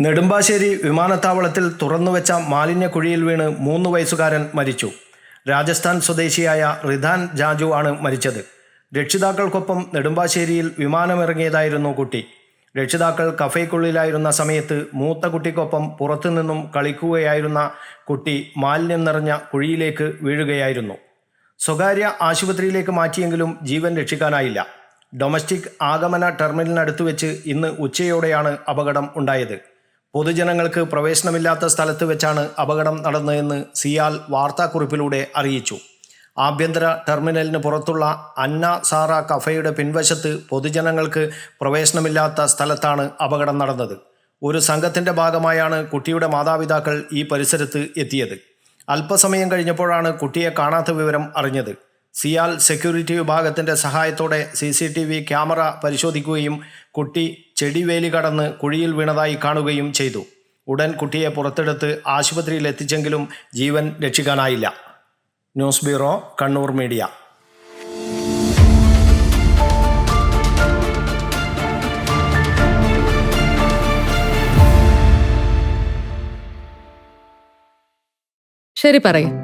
നെടുമ്പാശ്ശേരി വിമാനത്താവളത്തിൽ തുറന്നുവെച്ച മാലിന്യക്കുഴിയിൽ വീണ് മൂന്ന് വയസ്സുകാരൻ മരിച്ചു. രാജസ്ഥാൻ സ്വദേശിയായ റിധാൻ ജാജു ആണ് മരിച്ചത്. രക്ഷിതാക്കൾക്കൊപ്പം നെടുമ്പാശ്ശേരിയിൽ വിമാനമിറങ്ങിയതായിരുന്നു കുട്ടി. രക്ഷിതാക്കൾ കഫേക്കുള്ളിലായിരുന്ന സമയത്ത് മൂത്ത കുട്ടിക്കൊപ്പം പുറത്തുനിന്നും കളിക്കുകയായിരുന്ന കുട്ടി മാലിന്യം നിറഞ്ഞ കുഴിയിലേക്ക് വീഴുകയായിരുന്നു. സ്വകാര്യ ആശുപത്രിയിലേക്ക് മാറ്റിയെങ്കിലും ജീവൻ രക്ഷിക്കാനായില്ല. ഡൊമസ്റ്റിക് ആഗമന ടെർമിനലിനടുത്ത് വെച്ച് ഇന്ന് ഉച്ചയോടെയാണ് അപകടം ഉണ്ടായത്. പൊതുജനങ്ങൾക്ക് പ്രവേശനമില്ലാത്ത സ്ഥലത്ത് വെച്ചാണ് അപകടം നടന്നതെന്ന് സിയാൽ വാർത്താക്കുറിപ്പിലൂടെ അറിയിച്ചു. ആഭ്യന്തര ടെർമിനലിന് പുറത്തുള്ള അന്ന സാറ കഫയുടെ പിൻവശത്ത് പൊതുജനങ്ങൾക്ക് പ്രവേശനമില്ലാത്ത സ്ഥലത്താണ് അപകടം നടന്നത്. ഒരു സംഘത്തിന്റെ ഭാഗമായാണ് കുട്ടിയുടെ മാതാപിതാക്കൾ ഈ പരിസരത്ത് എത്തിയത്. അല്പസമയം കഴിഞ്ഞപ്പോഴാണ് കുട്ടിയെ കാണാത്ത വിവരം അറിഞ്ഞത്. സിയാൽ സെക്യൂരിറ്റി വിഭാഗത്തിന്റെ സഹായത്തോടെ C C T V camera പരിശോധിക്കുകയും കുട്ടി ചെടിവേലി കടന്ന് കുഴിയിൽ വീണതായി കാണുകയും ചെയ്തു. ഉടൻ കുട്ടിയെ പുറത്തെടുത്ത് ആശുപത്രിയിൽ എത്തിച്ചെങ്കിലും ജീവൻ രക്ഷിക്കാനായില്ല. News bureau Kannur media. ശരി പറയ്.